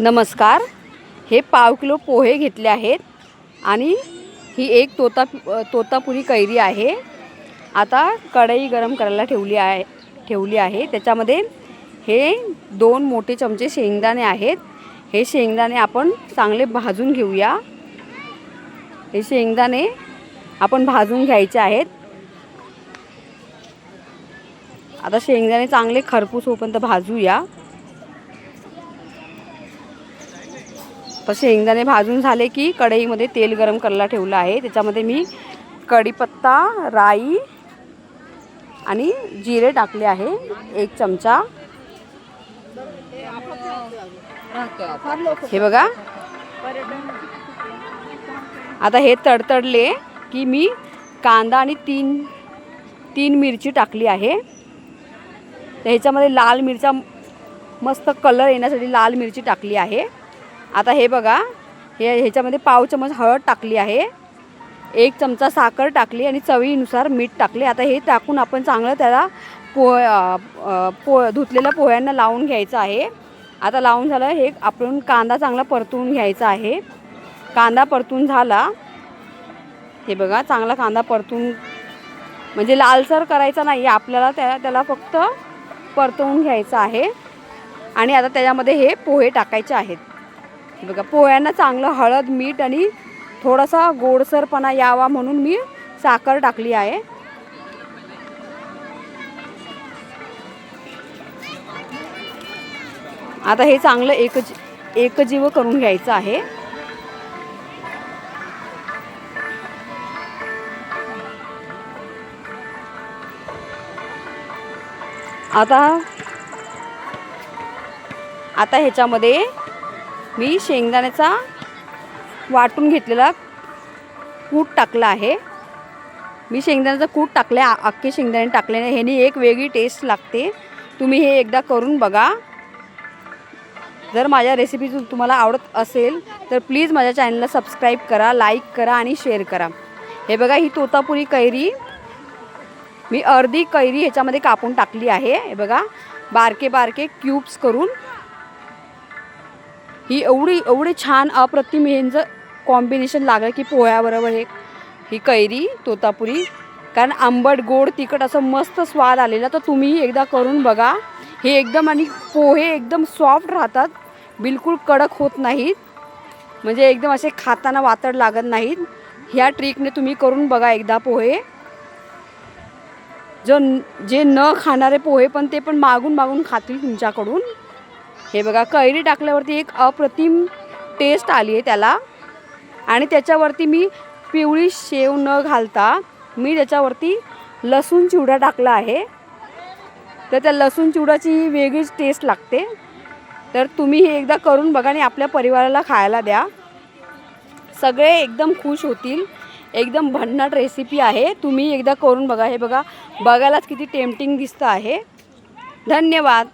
नमस्कार. हे पाव किलो पोहे घेतले आहेत आणि ही एक तोता तोतापुरी कैरी आहे. आता कढई गरम करायला ठेवली आहे ठेवली आहे. त्याच्यामध्ये हे दोन मोठे चमचे शेंगदाणे आहेत. हे शेंगदाणे आपण चांगले भाजून घेऊया. हे शेंगदाणे आपण भाजून घ्यायचे आहेत. आता शेंगदाणे चांगले खरपूस होईपर्यंत भाजूया. पण शेंगदाणे भाजून झाले की कढईमध्ये तेल गरम करायला ठेवलं आहे. त्याच्यामध्ये मी कढीपत्ता राई आणि जिरे टाकले आहे. एक चमचा. हे बघा. आता हे तडतडले की मी कांदा आणि तीन तीन मिरची टाकली आहे. तर ह्याच्यामध्ये लाल मिरच्या मस्त कलर येण्यासाठी लाल मिरची टाकली आहे. आता हे बघा हे ह्याच्यामध्ये पाव चमच हळद टाकली आहे. एक चमचा साखर टाकली आणि चवीनुसार मीठ टाकले. आता हे टाकून आपण चांगलं त्याला पो पो धुतलेल्या पोह्यांना लावून घ्यायचं आहे. आता लावून झालं हे आपण कांदा चांगला परतून घ्यायचा आहे. कांदा परतून झाला. हे बघा चांगला कांदा परतून म्हणजे लालसर करायचा नाही आपल्याला त्या त्याला फक्त परतवून घ्यायचं आहे. आणि आता त्याच्यामध्ये हे पोहे टाकायचे आहेत. बघा पोह्यांना चांगलं हळद मीठ आणि थोडासा गोडसरपणा यावा म्हणून मी साखर टाकली आहे. आता हे चांगलं एकज एकजीव करून घ्यायचं आहे. आता आता ह्याच्यामध्ये मी शेंगदाण्याचा वाटून घेतलेला कूट टाकला आहे. मी शेंगदाण्याचा कूट टाकले अख्खे शेंगदाणे टाकले नाही. ह्यानी एक वेगळी टेस्ट लागते. तुम्ही हे एकदा करून बघा. जर माझ्या रेसिपी तुम्हाला आवडत असेल तर प्लीज माझ्या चॅनलला सबस्क्राईब करा लाईक करा आणि शेअर करा. हे बघा ही तोतापुरी कैरी. मी अर्धी कैरी ह्याच्यामध्ये कापून टाकली आहे. हे बघा बारके बारके क्यूब्स करून. ही एवढी एवढी छान अप्रतिम ह्यांचं कॉम्बिनेशन लागलं की पोह्याबरोबर हे ही कैरी तोतापुरी. कारण आंबट गोड तिखट असं मस्त स्वाद आलेला तर तुम्ही एकदा करून बघा. हे एकदम आणि पोहे एकदम सॉफ्ट राहतात. बिलकुल कडक होत नाहीत. म्हणजे एकदम असे खाताना वातड लागत नाहीत. ह्या ट्रिकने तुम्ही करून बघा एकदा पोहे. जो जे न खाणारे पोहे पण ते पण मागून मागून खातील तुमच्याकडून. हे बघा कैरी टाकल्यावरती एक अप्रतिम टेस्ट आली आहे त्याला. आणि त्याच्यावरती मी पिवळी शेव न घालता मी त्याच्यावरती लसूण चिवडा टाकला आहे. तर त्या लसूण चिवडाची वेगळीच टेस्ट लागते. तर तुम्ही हे एकदा करून बघा आणि आपल्या परिवाराला खायला द्या. सगळे एकदम खुश होतील. एकदम भन्नाट रेसिपी आहे. तुम्ही एकदा करून बघा. हे बघा बघायलाच किती टेम्पटिंग दिसतं आहे. धन्यवाद.